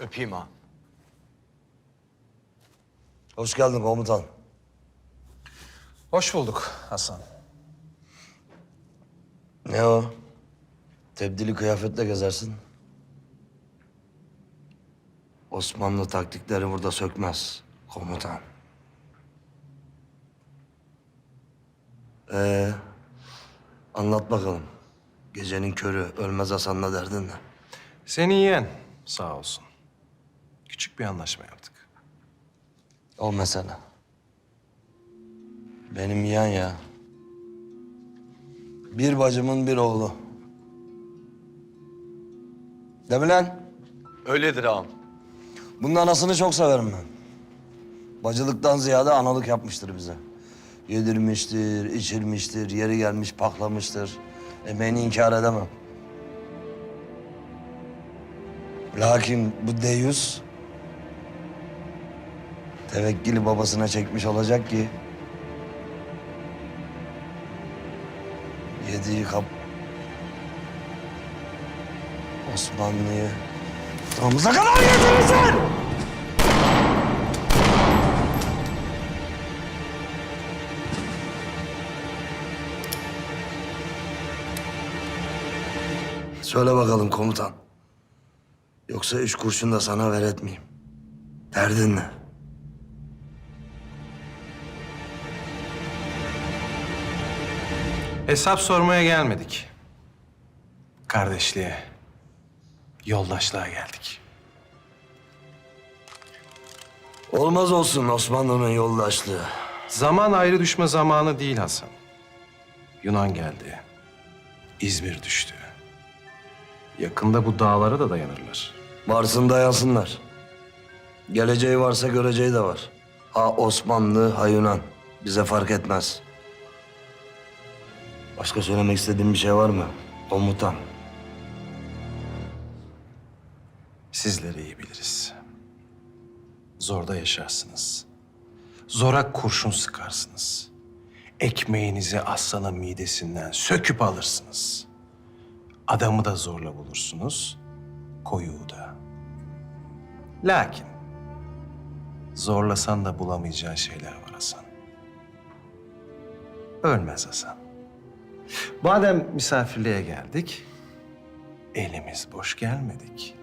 Öpeyim ha. Hoş geldin komutan. Hoş bulduk Hasan. Ne o? Tebdili kıyafetle gezersin. Osmanlı taktikleri burada sökmez komutan. Ee, anlat bakalım. Gecenin körü ölmez Hasan'la derdin ne? Seni yiyen sağ olsun. Küçük bir anlaşma yaptık. O mesele. Benim yeğen ya. Bir bacımın bir oğlu. Değil mi lan? Öyledir ağam. Bunun anasını çok severim ben. Bacılıktan ziyade analık yapmıştır bize. Yedirmiştir, içirmiştir, yeri gelmiş paklamıştır. Emeğini inkar edemem. Lakin bu deyus... ...tevekkili babasına çekmiş olacak ki... ...yediği kap... Osmanlı'yı... ...tamamıza kadar getirirsin! Söyle bakalım komutan. Yoksa üç kurşun da sana ver etmeyeyim. Derdin ne? Hesap sormaya gelmedik. Kardeşliğe, yoldaşlığa geldik. Olmaz olsun Osmanlı'nın yoldaşlığı. Zaman ayrı düşme zamanı değil Hasan. Yunan geldi. İzmir düştü. Yakında bu dağlara da dayanırlar. Varsın dayansınlar. Geleceği varsa göreceği de var. Ha Osmanlı, ha Yunan. Bize fark etmez. Başka söylemek istediğin bir şey var mı? Komutan. Sizleri iyi biliriz. Zorda yaşarsınız. Zora kurşun sıkarsınız. Ekmeğinizi aslanın midesinden söküp alırsınız. Adamı da zorla bulursunuz, koyuğu da. Lakin zorlasan da bulamayacağın şeyler var Hasan. Ölmez Hasan. Madem misafirliğe geldik, elimiz boş gelmedik.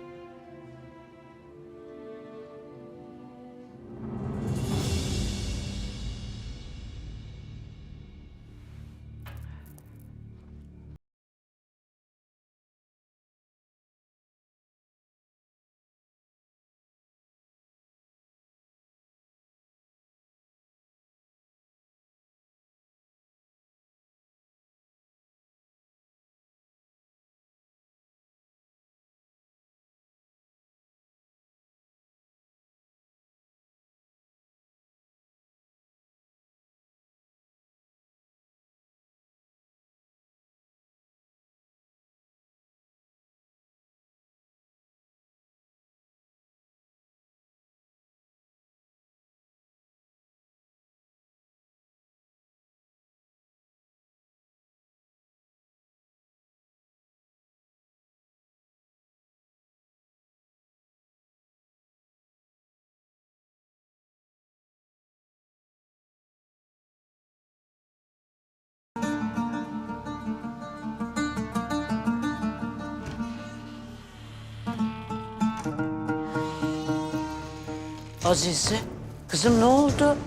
Azize, kızım ne oldu?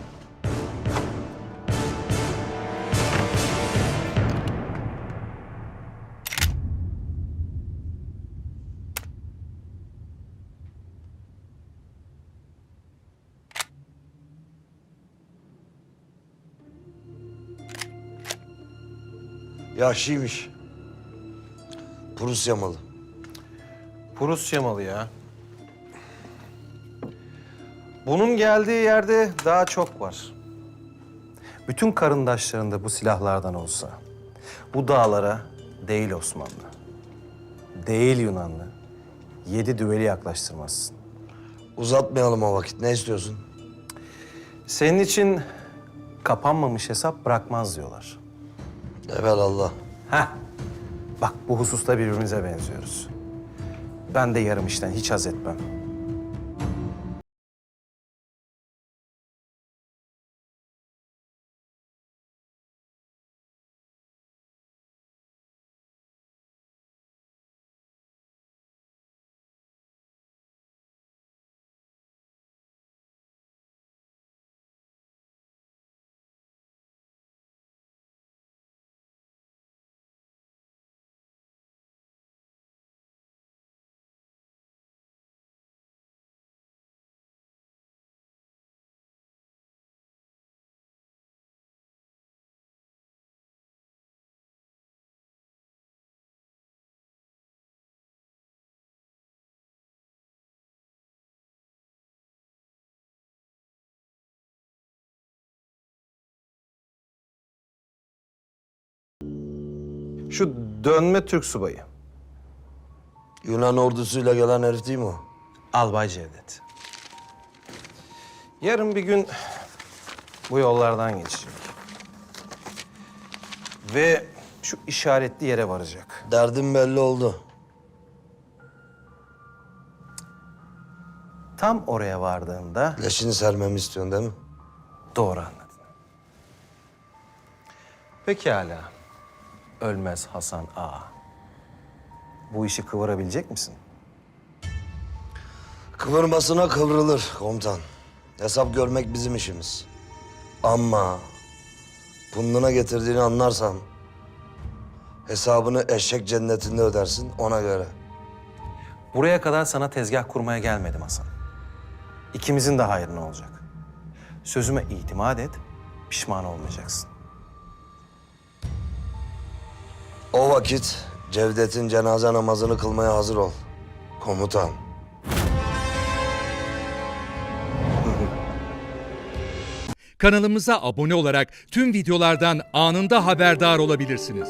Yaşlıymış. Prusya malı. Prusya malı ya. Bunun geldiği yerde daha çok var. Bütün karındaşlarında bu silahlardan olsa, bu dağlara değil Osmanlı, değil Yunanlı, yedi düveli yaklaştırmazsın. Uzatmayalım o vakit. Ne istiyorsun? Senin için kapanmamış hesap bırakmaz diyorlar. Evelallah. Heh, bak bu hususta birbirimize benziyoruz. Ben de yarım işten hiç haz etmem. Şu dönme Türk subayı. Yunan ordusuyla gelen herif değil mi o? Albay Cevdet. Yarın bir gün bu yollardan geçecek. Ve şu işaretli yere varacak. Derdim belli oldu. Tam oraya vardığında Leşini sermemi istiyorsun değil mi? doğru anladın. Pekala. Ölmez Hasan Ağa. Bu işi kıvırabilecek misin? Kıvırmasına kıvrılır komutan. Hesap görmek bizim işimiz. Ama punduna getirdiğini anlarsam hesabını eşek cennetinde ödersin ona göre. Buraya kadar sana tezgah kurmaya gelmedim Hasan. İkimizin de hayrına olacak. Sözüme itimat et, pişman olmayacaksın. O vakit Cevdet'in cenaze namazını kılmaya hazır ol. Komutan. Kanalımıza abone olarak tüm videolardan anında haberdar olabilirsiniz.